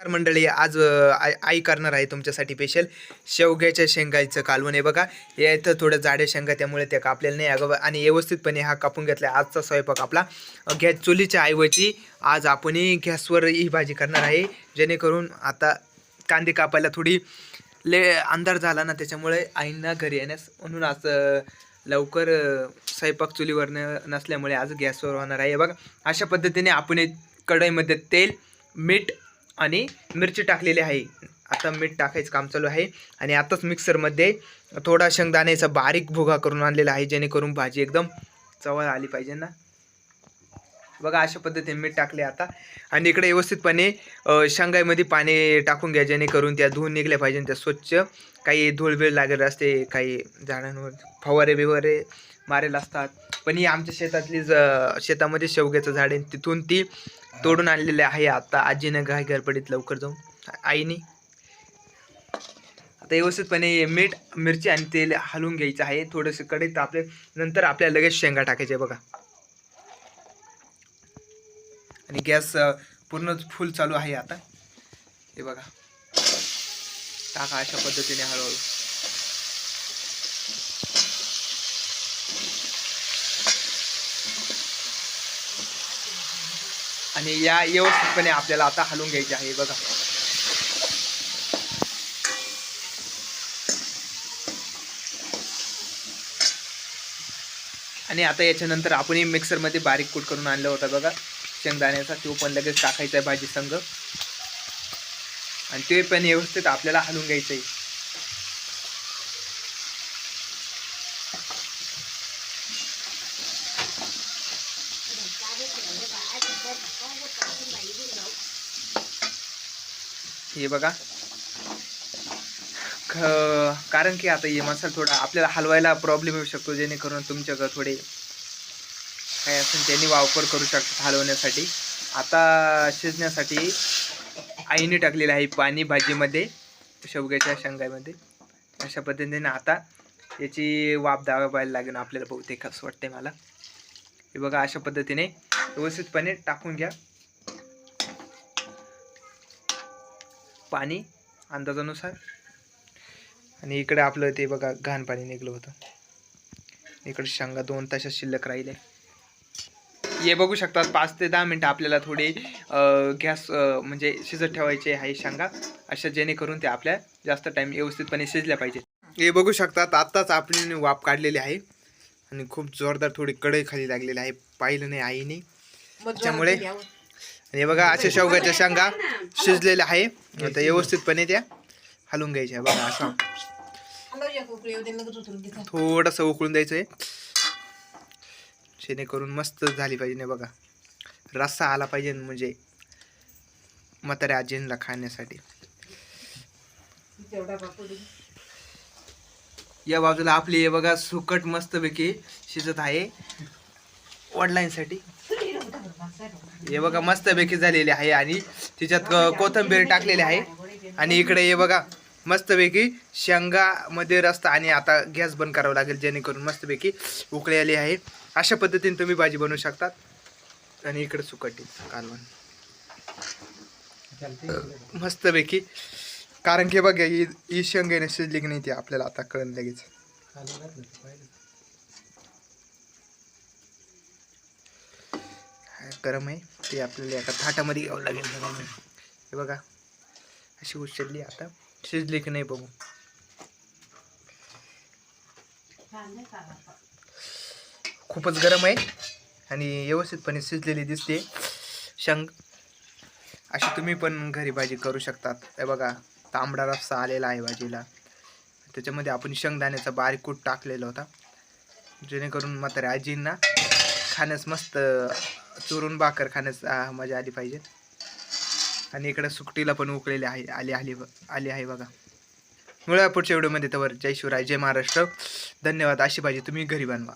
नमस्कार मंडळी आज आई आई करणार आहे तुमच्यासाठी स्पेशल शेवग्याच्या शेंगाईचं कालवण आहे बघा. या इथं थोडं जाडे शेंगा त्यामुळे ते कापलेलं नाही अगं आणि व्यवस्थितपणे हा कापून घेतला आजचा स्वयंपाक आपला. गॅस चुलीच्या ऐवजी आज आपण गॅसवर ही भाजी करणार आहे. जेणेकरून आता कांदे कापायला थोडी ले अंधार झाला ना त्याच्यामुळे आईंना घरी येण्यास म्हणून आज लवकर स्वयंपाक चुलीवर न नसल्यामुळे आज गॅसवर होणार आहे. बघा अशा पद्धतीने आपण एक कढईमध्ये तेल मीठ आणि मिरची टाकलेली आहे. आता मीठ टाकायचं काम चालू आहे. आणि आताच मिक्सरमध्ये थोडा शेंगदाण्याचा बारीक भुगा करून आणलेला आहे. जेणेकरून भाजी एकदम चवळ आली पाहिजे ना. बघा अशा पद्धतीने मीठ टाकले आता. आणि इकडे व्यवस्थितपणे शेंगाईमध्ये पाणी टाकून घ्या. जेणेकरून त्या धुवून निघल्या पाहिजे त्या स्वच्छ. काही धूळबीळ लागेल असते काही झाडांवर फवारे बिवारे मारेल असतात. पण ही आमच्या शेतातली ज शेतामध्ये शेवग्याचं झाड आहे. तिथून ती तोडून आणलेले आहे. आता आजीनं घाय गडबडीत लवकर जाऊन. आईने. आता व्यवस्थितपणे मीठ मिरची आणि तेल हलवून घ्यायचं आहे. थोडंसं कढईत आपले नंतर आपल्याला लगेच शेंगा टाकायचे बघा. आणि गॅस पूर्ण फुल चालू आहे आता. हे बघा. टाका अशा पद्धतीने हळूहळू. आणि या व्यवस्थितपणे आपल्याला आता हलवून घ्यायचे आहे बघा. आणि आता याच्यानंतर आपण मिक्सरमध्ये बारीक कूट करून आणलं होता बघा. शेंगदाण्याचा तो पण लगेच टाकायचा आहे भाजी संग आणि ते पण व्यवस्थित आपल्याला हलवून घ्यायचं आहे. हे बघा. ख- कारण की आता हे मसाला थोडा आपल्याला हलवायला प्रॉब्लेम येऊ शकतो जेणेकरून तुमच्याकडं थोडे काय असेल त्यांनी वापर करू शकतात हलवण्यासाठी. आता शिजण्यासाठी आईने टाकलेलं आहे पाणी भाजीमध्ये शेवग्याच्या शेंगामध्ये. अशा पद्धतीने आता याची वाफ दाबायला लागेल आपल्याला बहुतेक असं वाटते मला. हे बघा अशा पद्धतीने व्यवस्थितपणे टाकून घ्या. पाणी अंदाजानुसार. आणि इकडे आपलं ते बघा घाण पाणी निघलं होतं. इकडे शेंगा दोन तासात शिल्लक राहिले. हे बघू शकतात पाच ते दहा मिनटं आपल्याला थोडे गॅस म्हणजे शिजत ठेवायचे आहे शेंगा अशा जेणेकरून ते आपल्या जास्त टाईम व्यवस्थितपणे शिजल्या पाहिजे हे बघू शकतात आत्ताच आपण वाफ काढलेली आहे. आणि खूप जोरदार थोडी कढई खाली लागलेली आहे. पाहिलं नाही आईने. त्याच्यामुळे आणि हे बघा अशा शेवगाच्या शेंगा शिजलेल्या आहे. आता व्यवस्थितपणे त्या हलवून घ्यायच्या. बघा असं थोडंसं उकळून द्यायचं आहे जेणेकरून मस्त झाली पाहिजे नाही बघा. रस्सा आला पाहिजे म्हणजे म्हाताऱ्या आजींना खाण्यासाठी. या बाजूला आपली हे बघा सुकट मस्तपैकी शिजत आहे. वडिलांसाठी. हे बघा मस्तपैकी झालेली आहे आणि तिच्यात कोथंबीर कोथिंबीर टाकलेली आहे. आणि इकडे हे बघा मस्तपैकी शेंगामध्ये रस्ता आणि आता गॅस बंद करावा लागेल जेणेकरून मस्तपैकी उकळी आली आहे. अशा पद्धतीने तुम्ही भाजी बनवू शकतात. आणि इकडे सुकटी कालवण. मस्तपैकी कारण की बघा ही ही शिजली की नाही ती आपल्याला आता कळण लगेच. गरम आहे ते आपल्याला एका थाटामध्ये घ्यावं लागेल हे बघा अशी उचलली आता. शिजली की नाही बघू. खूपच गरम आहे आणि व्यवस्थितपणे शिजलेली दिसते. शंग अशी तुम्ही पण घरी भाजी करू शकतात. हे बघा तांबडा रस्सा आलेला आहे भाजीला. त्याच्यामध्ये आपण शेंगदाण्याचा बारीक कूट टाकलेला होता. जेणेकरून म्हाताऱ्या आजींना खाण्यास मस्त चुरून भाकर खाण्यास मजा आली पाहिजे आणि इकडे सुकटीला पण उकळलेली आहे आली आली आली आहे बघा. मुळा पुढच्या व्हिडिओमध्ये तर जय शिवराय जय महाराष्ट्र. धन्यवाद. अशी भाजी तुम्ही घरी बनवा.